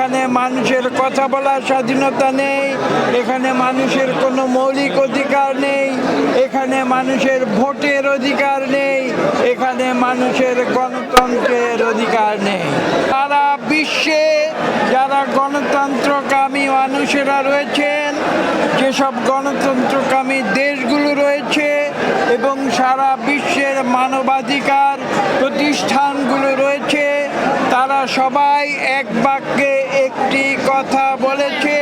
এখানে মানুষের কথা বলার স্বাধীনতা নেই, এখানে মানুষের কোনো মৌলিক অধিকার নেই, এখানে মানুষের ভোটের অধিকার নেই, এখানে মানুষের গণতন্ত্রের অধিকার নেই। তারা বিশ্বে যারা গণতন্ত্রকামী মানুষেরা রয়েছেন, যেসব গণতন্ত্রকামী দেশগুলো রয়েছে এবং সারা বিশ্বের মানবাধিকার তারা সবাই এক বাক্যে একটি কথা বলেছে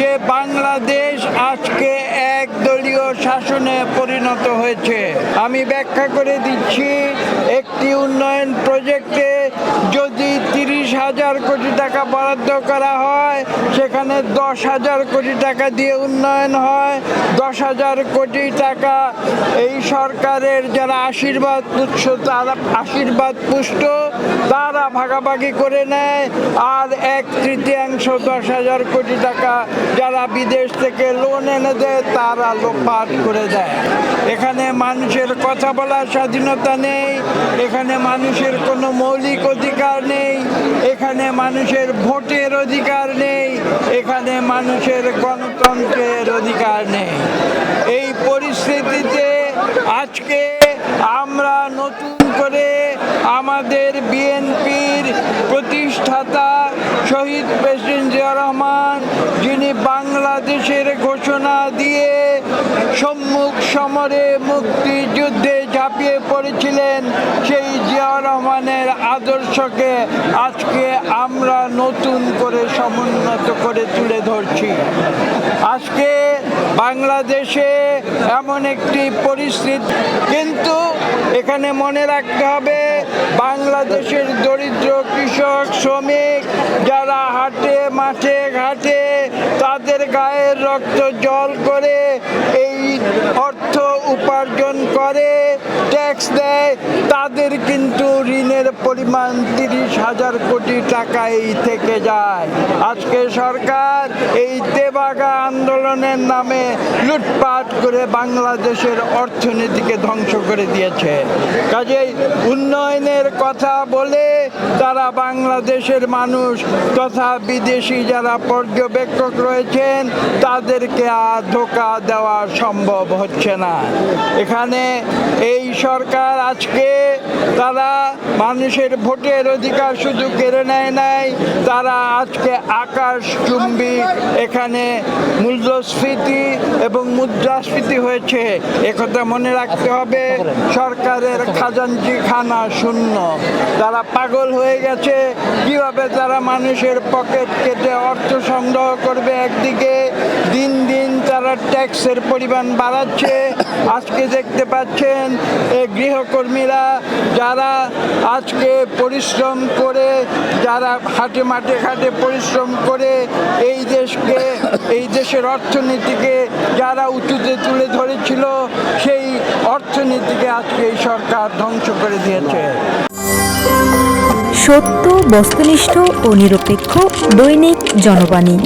যে বাংলাদেশ আজকে এক দলীয় শাসনে পরিণত হয়েছে। আমি ব্যাখ্যা করে দিচ্ছি, একটি উন্নয়ন প্রজেক্টে যদি তিরিশ হাজার কোটি টাকা বরাদ্দ করা হয়। সেখানে দশ হাজার কোটি টাকা দিয়ে উন্নয়ন হয়। দশ হাজার কোটি টাকা এই সরকারের যারা আশীর্বাদ পুষ্ট, তারা আশীর্বাদ পুষ্ট, তারা ভাগাভাগি করে নেয়। আর এক তৃতীয়াংশ দশ হাজার কোটি টাকা যারা বিদেশ থেকে লোন এনে দেয়, তারা লোপাট করে দেয়। এখানে মানুষের কথা বলার স্বাধীনতা নেই। এখানে মানুষের কোনো মৌলিক অধিকার নেই। এখানে মানুষের ভোটের অধিকার নেই, এখানে মানুষের গণতন্ত্রের অধিকার নেই। এই পরিস্থিতিতে আজকে আমরা নতুন করে আমাদের বিএনপির প্রতিষ্ঠাতা শহীদ প্রেসিডেন্ট জিয়া রহমান, যিনি বাংলাদেশের ঘোষণা দিয়ে সম্মুখ সমরে মুক্তিযুদ্ধে ঝাঁপিয়ে পড়েছিলেন সেই জিয়া রহমানের আদর্শকে আজকে আমরা নতুন করে সমুন্নত করে তুলে ধরছি। আজকে বাংলাদেশে এমন একটি পরিস্থিতি, কিন্তু এখানে মনে রাখতে হবে বাংলাদেশের দরিদ্র কৃষক, শ্রমিক যারা হাটে, মাঠে ঘাটে তাদের গায়ের রক্ত জল করে এই অর্থ উপার্জন করে। ট্যাক্স দেয়, তাদের কিন্তু ঋণের পরিমাণ তিরিশ হাজার কোটি টাকাই থেকে যায়। আজকে সরকার এই দেবাগা আন্দোলনের নামে লুটপাট করে বাংলাদেশের অর্থনীতিকে ধ্বংস করে দিয়েছে। কাজেই উন্নয়নের কথা বলে তারা বাংলাদেশের মানুষ তথা বিদেশি যারা পর্যবেক্ষক রয়েছেন, তাদেরকে আর ধোকা দেওয়া সম্ভব হচ্ছে না। এখানে এই সরকার আজকে তারা মানুষের ভোটের অধিকার শুধু কেড়ে নেয় নাই। তারা আজকে আকাশ চুম্বি, এখানে মূল্যস্ফীতি এবং মুদ্রাস্ফীতি হয়েছে। একথা মনে রাখতে হবে, সরকারের খাজাঞ্চি খানা শূন্য। তারা পাগল হয়ে গেছে। কীভাবে তারা মানুষের পকেট কেটে অর্থ সংগ্রহ করবে একদিকে? দিন দিন তারা ট্যাক্সের পরিমাণ বাড়াচ্ছে। আজকে দেখতে পাচ্ছেন এই গৃহকর্মীরা যারা আজকে পরিশ্রম করে, যারা হাটে মাঠে ঘাটে পরিশ্রম করে এই দেশকে, এই দেশের অর্থনীতিকে যারা উঁচুতে তুলে ধরেছিল, সেই অর্থনীতিকে আজকে এই সরকার ধ্বংস করে দিয়েছে। সত্য, বস্তুনিষ্ঠ ও নিরপেক্ষ দৈনিক জনবাণী।